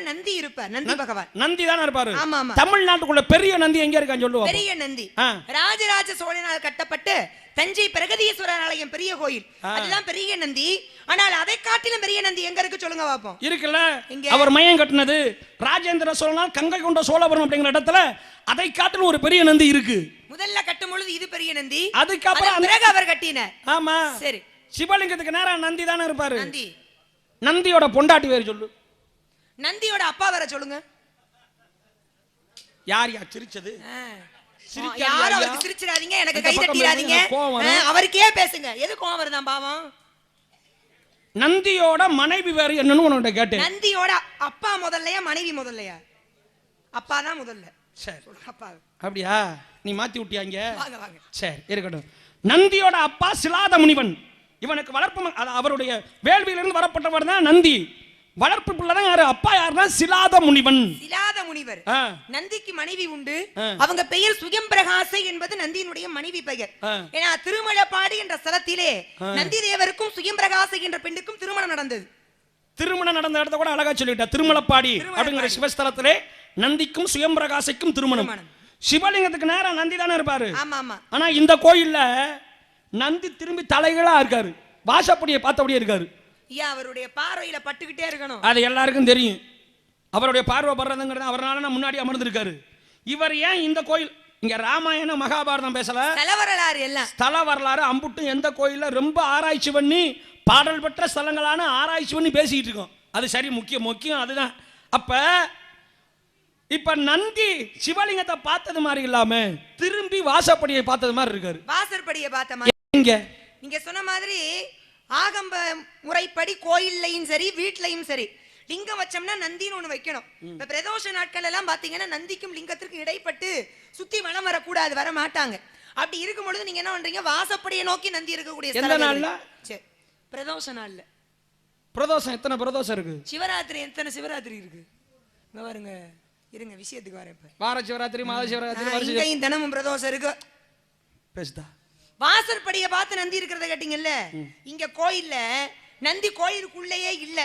நந்தி இருப்பார். நந்தி பகவான். நந்தி தானே இருப்பாரு. ஆமா, ஆமா. தமிழ்நாட்டுக்குள்ள பெரிய நந்தி எங்க இருக்கான்னு சொல்லுவோம் பெரிய நந்தி. ராஜராஜ சோழனால் கட்டப்பட்டு தஞ்சை பிரகதீஸ்வரர் ஆலயம் பெரிய கோயில். அதுதான் பெரிய நந்தி. ஆனால் அதை காட்டிலும் பெரிய நந்தி எங்க இருக்கு சொல்லுங்க பாப்போம். இருக்குல்ல. அவர் மையம் கட்டினது ராஜேந்திர சோழனால் கங்கை கொண்ட சோழபுரம் அப்படிங்கிற இடத்துல அதை காட்டிலும் ஒரு பெரிய நந்தி இருக்கு. முதல்ல கட்டும் பொழுது இது பெரிய நந்தி. அதுக்கப்புறம் பிறகு அவர் கட்டினார். ஆமா. சரி. சிவலிங்கத்துக்கு நேரா நந்தி தானே இருப்பாரு. நந்தி. நந்தியோட பொண்டாட்டி பேர் சொல்லு. நந்தியோட அப்பா வர சொல்லுங்க. யார் யார் சிரிச்சது? யாரும். அவருக்கு சிரிச்சிடாதீங்க எனக்கு கை தட்டிடாதீங்க அவருக்கே பேசுங்க. எது கோவம் வருதான் பாவம்? நந்தியோட மனைவி வேறு என்னன்னு உன்கிட்ட கேட்டேன். நந்தியோட அப்பா முதல்லையா மனைவி முதல்லையா? அப்பா தான் முதல்ல. சரி. அப்பா. அப்படியா? நீ மாத்தி விட்டியாங்க சரி இருக்கட்டும். நந்தியோட அப்பா சிலாத முனிவன். இவனுக்கு வளர்ப்பு அவருடைய வேள்வியிலிருந்து வரப்பட்டவர் தான் நந்தி. வளர்ப்பு பிள்ளை தான் யாரு? அப்பா யாருன்னா சிலாத முனிவன். சிலாத முனிவர். நந்திக்கு மனைவி உண்டு. அவங்க பெயர் சுயம் பிரகாசை என்பது நந்தியினுடைய மனைவி பெயர். ஏன்னா திருமலப்பாடி என்ற ஸ்தலத்திலே நந்தி தேவருக்கும் சுயம் பிரகாசை என்ற பெண்ணுக்கும் திருமணம் நடந்தது. திருமணம் நடந்த இடத்த கூட அழகா சொல்லிட்டா. திருமலப்பாடி அப்படிங்கிற சிவஸ்தலத்திலே நந்திக்கும் சுயம்பிரகாசைக்கும் திருமணம். திருமணம். சிவலிங்கத்துக்கு நேரா நந்தி தானே இருப்பாரு. ஆமா ஆமா. ஆனா இந்த கோயில்ல நந்தி திரும்பி தலைகளா இருக்காரு. வாசப்படியை பார்த்தபடியே இருக்காரு. ஐயா அவருடைய பார்வையில பட்டுக்கிட்டே இருக்கணும்? அது எல்லாருக்கும் தெரியும். அவருடைய பார்வை படுறதுங்கிறது அவரால நான் முன்னாடி அமர்ந்திருக்காரு. இவர் ஏன் இந்த கோயில் இங்க ராமாயணம் மகாபாரதம் பேசல? தலைவரலாறு எல்லாம் ஸ்தல வரலாறு அம்புட்டும் எந்த கோயில்ல ரொம்ப ஆராய்ச்சி பண்ணி பாடல் பெற்ற ஸ்தலங்களான ஆராய்ச்சி பண்ணி பேசிக்கிட்டு இருக்கோம். அது சரி முக்கியம் முக்கியம் அதுதான். அப்ப இப்ப நந்தி சிவலிங்கத்தை பார்த்தது மாதிரி இல்லாம திரும்பி வாசப்படியை பார்த்தது மாதிரி இருக்காரு. வாசற்படியை பார்த்த மாதிரி. இங்க நீங்க சொன்ன மாதிரி ஆகம்ப முறைப்படி கோயில்லையும் சரி வீட்லயும் சரி. லிங்கம் வச்சோம்னா நந்தின்னு ஒண்ணு வைக்கணும். இப்ப பிரதோஷ நாட்கள் எல்லாம் பாத்தீங்கன்னா நந்திக்கும் லிங்கத்திற்கும் இடைப்பட்டு சுத்தி வளம் வரக்கூடாது வர மாட்டாங்க அப்படி இருக்கும் பொழுது நீங்க என்ன பண்றீங்க? வாசப்படியை நோக்கி நந்தி இருக்கக்கூடிய எந்த நாள்ல? சரி. பிரதோஷ நாள்ல. பிரதோஷம் எத்தனை பிரதோஷம் இருக்கு? சிவராத்திரி எத்தனை சிவராத்திரி இருக்கு? இங்க பாருங்க. இருங்க விஷயத்துக்கு வரேன் இப்ப. வார சிவராத்திரி மாத சிவராத்திரி தினமும் பிரதோஷம் இருக்கு. பேசுதா வாசற்படிய பார்த்து நந்தி இருக்கிறத கேட்டீங்கல்ல? இங்க கோயில்ல நந்தி கோயிலுக்குள்ளேயே இல்ல.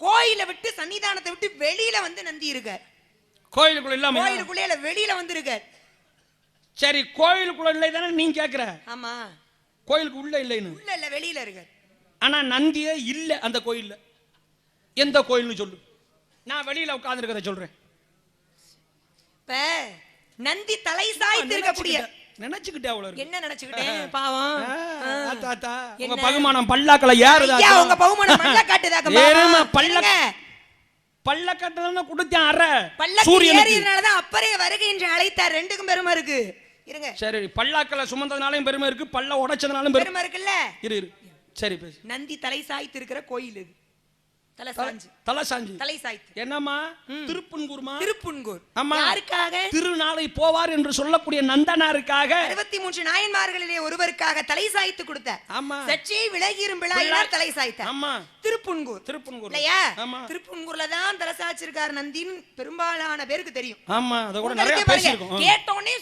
கோயிலை விட்டு சன்னிதானத்தை விட்டு வெளியில வந்து நந்தி இருக்க. கோயிலுக்குள்ள இல்லாம கோயிலுக்குள்ளே இல்ல வெளியில வந்து இருக்க சரி கோயிலுக்குள்ள இல்லை தானே நீ கேக்குற? ஆமா. கோயிலுக்கு உள்ள இல்லைன்னு. உள்ள இல்ல வெளியில இருக்க. ஆனா நந்தியே இல்ல அந்த கோயில்ல. எந்த கோயில்னு சொல்லு. நான் வெளியில உட்கார்ந்துருக்கத சொல்றேன். இப்ப நந்தி தலை சாய்த்து இருக்கக்கூடிய நினைச்சுக்கிட்டே அவ்வளவு இருக்கு. என்ன நினைச்சுக்கிட்டேன் பாவம். ஆத்தா. உங்க? பகுமானம் பல்லாக்களை ஏறுதா ஐயா உங்க பகுமானம் பல்ல காட்டுதாக்க ஏறுமா, பல்ல- பல்லக்கட்டுல கொடுத்தேன் அற. பல்லக்கு சூரியனுக்கு. ஏறியதுனாலதான் அப்பரே வருகை என்று அழைத்தார். ரெண்டுக்கும் பெருமை இருக்கு. இருங்க. சரி பல்லாக்களை சுமந்ததுனாலும் பெருமை இருக்கு பல்ல உடைச்சதுனாலும் பெருமை பெருமை இருக்குல்ல? இரு இரு. சரி பேசு. நந்தி தலை சாய்த்து இருக்கிற கோயில் இது. தலை சாஞ்சு. தலை சாஞ்சி. தலை சாய்த்து. என்னம்மா? திருப்புன்கூர்மா? திருப்புன்கூர். ஆமா. யாருக்காக? திருநாளை போவார் என்று சொல்லக்கூடிய நந்தனாருக்காக. அறுபத்தி மூன்று நாயன்மார்களிலே ஒருவருக்காக தலை சாய்த்து கொடுத்த ஆமா. சற்றே விலகிரும் விழாயினார் தலை சாய்த்தார் ஆமா. திருப்புன்கூர். திருப்புன்கூர். இல்லையா? ஆமா. திருப்புன்கூர்ல தான் தலை சாய்ச்சிருக்கார் நந்தின்னு பெரும்பாலான பேருக்கு தெரியும். ஆமா அத கூட நிறைய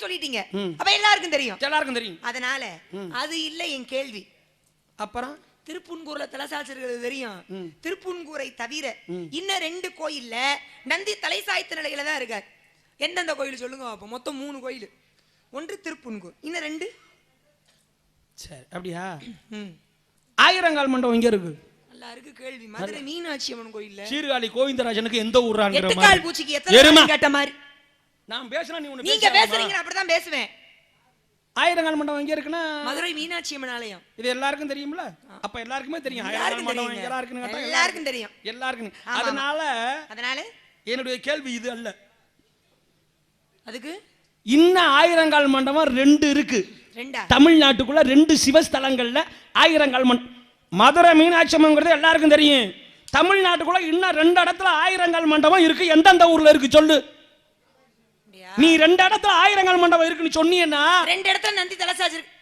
சொல்லிட்டீங்க. அப்ப எல்லாருக்கும் தெரியும். எல்லாருக்கும் தெரியும். அதனால அது இல்ல என் கேள்வி. அப்புறம்? திருப்புன்கூர்ல தலை சாய்ச்சிருக்கிறது தெரியும். திருப்புன்கூரை தவிர. இன்னும் ரெண்டு கோயில்ல நந்தி தலை சாய்த்த நிலையில தான் இருக்கார். எந்தெந்த கோயில் சொல்லுங்க அப்போ? மொத்தம் மூணு கோயில். ஒன்று திருப்புன்கூர். இன்னும் ரெண்டு? சரி அப்படியா. ஆயிரங்கால் மண்டபம் இங்க இருக்கு. நல்லா இருக்கு கேள்வி. மதுரை மீனாட்சி அம்மன் கோயில்ல. சீர்காழி கோவிந்தராஜனுக்கு எந்த மாதிரி. கால் பூச்சிக்கு எத்தனை கேட்ட மாதிரி? நான் பேசினா நீ நீங்க. பேசுறீங்க அப்படிதான் பேசுவேன். ஆயிரங்கால் மண்டபம் இங்க இருக்குன்னா? மதுரை மீனாட்சி அம்மன் ஆலயம். இது எல்லாருக்கும் தெரியும்ல? அப்ப எல்லாருக்குமே தெரியும். ஆயிரங்கால் மண்டபம் எங்க தெரியுங்க இருக்குன்னு எல்லாருக்கும் தெரியும். எல்லாருக்கும். அதனால அதனால? என்னுடைய கேள்வி இது அல்ல. அதுக்கு? இன்னும் ஆயிரங்கால் மண்டபம் ரெண்டு இருக்கு. தமிழ்நாட்டுக்குள்ள ரெண்டு சிவஸ்தலங்கள்ல ஆயிரங்கால் மண்டபம் மதுரை மீனாட்சி அம்மன்ங்கிறது எல்லாருக்கும் தெரியும். தமிழ்நாட்டுக்குள்ள இன்னும் ரெண்டு இடத்துல ஆயிரங்கால் மண்டபம் இருக்கு. எந்தெந்த ஊர்ல இருக்கு சொல்லு. நீ ரெண்டு இடத்துல ஆயிரங்கால் மண்டபம் இருக்குன்னு சொன்னீன்னா ரெண்டு இடத்துல நந்தி தலை சாய்ச்சிருக்கு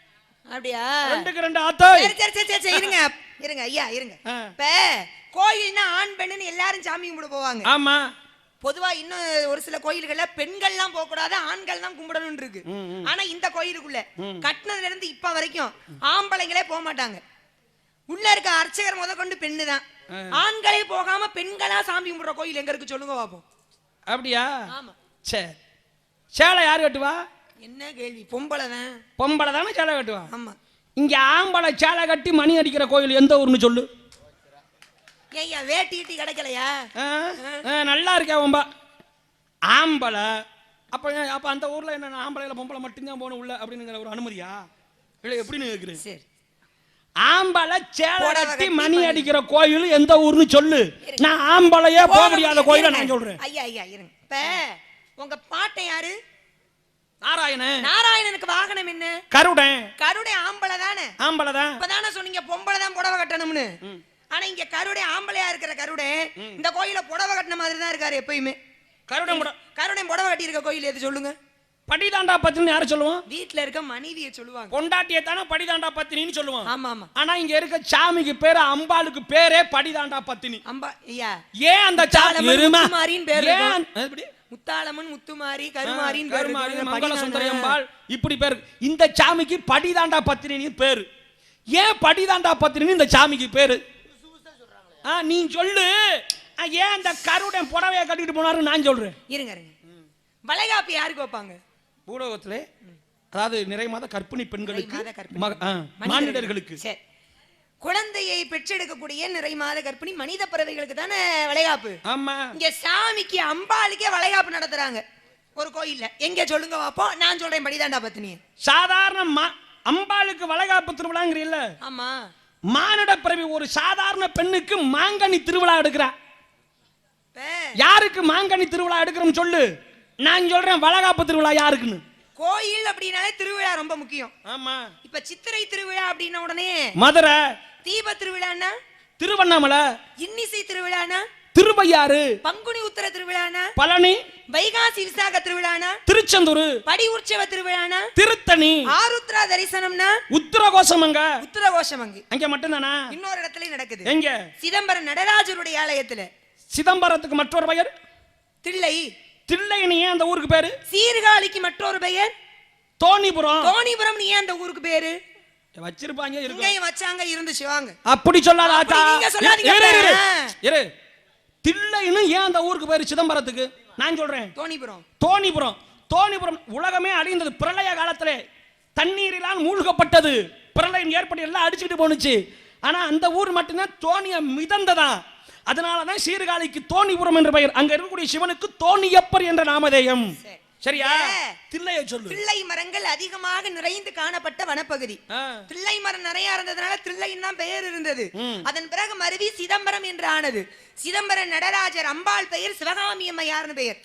அப்படியா? ரெண்டுக்கு ரெண்டு ஆத்தாய் சரி சரி சரி இருங்க. இருங்க ஐயா இருங்க. இப்ப கோயில்னா ஆண் பெண்ணுன்னு எல்லாரும் சாமி கும்பிட போவாங்க. ஆமா. பொதுவா இன்னும் ஒரு சில கோயில்கள்ல பெண்கள்லாம் போக கூடாது ஆண்கள் தான் கும்பிடணும்னு இருக்கு. ஆனா இந்த கோயிலுக்குள்ள கட்டினதுல இருந்து இப்ப வரைக்கும் ஆம்பளைங்களே போக மாட்டாங்க. உள்ள இருக்க அர்ச்சகர் முத கொண்டு பெண்ணு தான். ஆண்களே போகாம பெண்களா சாமி கும்பிடுற கோயில் எங்க இருக்கு சொல்லுங்க பாப்போம். அப்படியா? ஆமா. சரி. சேலை யார் கட்டுவா? என்ன கேள்வி? பொம்பளை தான்? பொம்பளை தானே சேலை கட்டுவா? ஆமா. இங்க ஆம்பளை சேலை கட்டி மணி அடிக்கிற கோயில் எந்த ஊர்னு சொல்லு. ஏய்யா வேட்டி இட்டி கிடைக்கலையா? நல்லா இருக்கே ரொம்ப ஆம்பளை அப்ப அப்ப அந்த ஊர்ல என்ன ஆம்பளைல பொம்பளை மட்டும்தான் போகணும் உள்ள அப்படிங்கிற ஒரு அனுமதியா? இல்லை எப்படின்னு கேட்குறேன் சரி. ஆம்பளை சேலை புடவை கட்டி கட்டி மணி மணி. அடிக்கிற கோயில் எந்த ஊர்னு சொல்லு. நான் ஆம்பளையே போக முடியாத கோயிலை நான் சொல்றேன். ஐயா ஐயா இருங்க. இப்ப உங்க பாட்டை யாரு? நாராயணன் நாராயணனுக்கு வாகனம் என்ன? கருடன் கருடை ஆம்பளை தானே? ஆம்பளை தான். இப்பதானே சொன்னீங்க பொம்பளை தான் புடவை கட்டணும்னு. ஆனா இங்க கருடை ஆம்பளையா இருக்கிற கருடை இந்த கோயில புடவை கட்டின மாதிரி தான் இருக்காரு எப்பயுமே. கருடன் முட கருடை புடவை கட்டி இருக்க கோயில் எது சொல்லுங்க? படிதாண்டா பத்தினி யாரு சொல்லுவோம்? வீட்ல இருக்க மனைவியை சொல்லுவாங்க. பொண்டாட்டியை தானே படிதாண்டா பத்தினின்னு சொல்லுவோம். ஆமா ஆமா. ஆனா இங்க இருக்க சாமிக்கு பேரு அம்பாளுக்கு பேரே படிதாண்டா பத்தினி. அம்பா ஐயா. ஏன் அந்த சாமி? முத்துமாரின்னு பேர் ஏன் முத்தாளம்மன் முத்துமாரி கருமாரி, இருக்கு. மங்கள இப்படி பேர். இந்த சாமிக்கு படிதாண்டா பத்தினின்னு பேரு. ஏன் படிதாண்டா பத்தினின்னு இந்த சாமிக்கு பேரு? ஆ, நீ சொல்லு. ஏன் அந்த கருடன் புடவைய கட்டிட்டு போனாரு நான் சொல்றேன். இருங்க இருங்க. வளைகாப்பு யாருக்கு வைப்பாங்க? பூலோகத்திலே அதாவது நிறை மாத கர்ப்பிணி பெண்களுக்கு மானிடர்களுக்கு. சரி. குழந்தையை பெற்றெடுக்கக்கூடிய நிறை மாத கர்ப்பிணி மனித பறவைகளுக்கு தானே வளைகாப்பு. ஆமா. இங்க சாமிக்கு அம்பாளுக்கே வளைகாப்பு நடத்துறாங்க. ஒரு கோயில்ல. எங்க சொல்லுங்க பாப்போம் நான் சொல்றேன் படிதாண்டா பத்தினி சாதாரண அம்பாளுக்கு வளைகாப்பு திருவிழாங்கிறீல்ல? ஆமா. மானிட பிறவி ஒரு சாதாரண பெண்ணுக்கு மாங்கனி திருவிழா எடுக்கிறா. யாருக்கு மாங்கனி திருவிழா எடுக்கிறோம் சொல்லு. நான் சொல்றேன் வளகாப்பு திருவிழா யாருக்குன்னு. கோயில் அப்படின்னாலே திருவிழா ரொம்ப முக்கியம். ஆமா. இப்ப சித்திரை திருவிழா அப்படின்ன உடனே மதுரை தீப திருவிழான்னா திருவண்ணாமலை. இன்னிசை திருவிழானா? திருவையாறு. பங்குனி உத்தர திருவிழானா? பழனி. வைகாசி விசாக திருவிழானா? திருச்செந்தூர். படி உற்சவ திருவிழானா? திருத்தணி. ஆருத்ரா தரிசனம்னா? உத்தரகோசமங்க உத்தரகோஷம் அங்கு. அங்க மட்டும்தானா? இன்னொரு இடத்துல நடக்குது. எங்க? சிதம்பரம் நடராஜருடைய ஆலயத்துல. சிதம்பரத்துக்கு மற்றொரு பெயர்? தில்லை. தில்லைன்னு ஏன் அந்த ஊருக்கு பேரு? சீர்காழிக்கு மற்றொரு பெயர்? தோணிபுரம். தோணிபுரம் ஏன் அந்த ஊருக்கு பேரு? வச்சிருப்பாங்க இருக்கும். வச்சாங்க இருந்துச்சு வாங்க. அப்படி சொல்லாத ஆத்தா. இரு, தில்லைன்னு ஏன் அந்த ஊருக்கு பேரு சிதம்பரத்துக்கு? நான் சொல்றேன். தோணிபுரம். தோணிபுரம். தோணிபுரம் உலகமே அழிந்தது. பிரளய காலத்திலே தண்ணீரிலாம் மூழ்கப்பட்டது. பிரளயம் ஏற்பட்டு எல்லாம் அடிச்சுட்டு போணுச்சு. ஆனா அந்த ஊர் மட்டும்தான் தோணிய மிதந்ததா? அதனாலதான் சீர்காழிக்கு தோணிபுரம் என்ற பெயர். அங்க இருக்கக்கூடிய சிவனுக்கு தோணியப்பர் என்ற நாமதேயம். சரியா. தில்லைய சொல்லு. தில்லை மரங்கள் அதிகமாக நிறைந்து காணப்பட்ட வனப்பகுதி. தில்லை மரம் நிறைய இருந்ததுனால தில்லைன்னு தான் பெயர் இருந்தது. அதன் பிறகு மருவி சிதம்பரம் என்று ஆனது. சிதம்பரம் நடராஜர் அம்பாள் பெயர் சிவகாமி அம்மையார்னு பெயர்.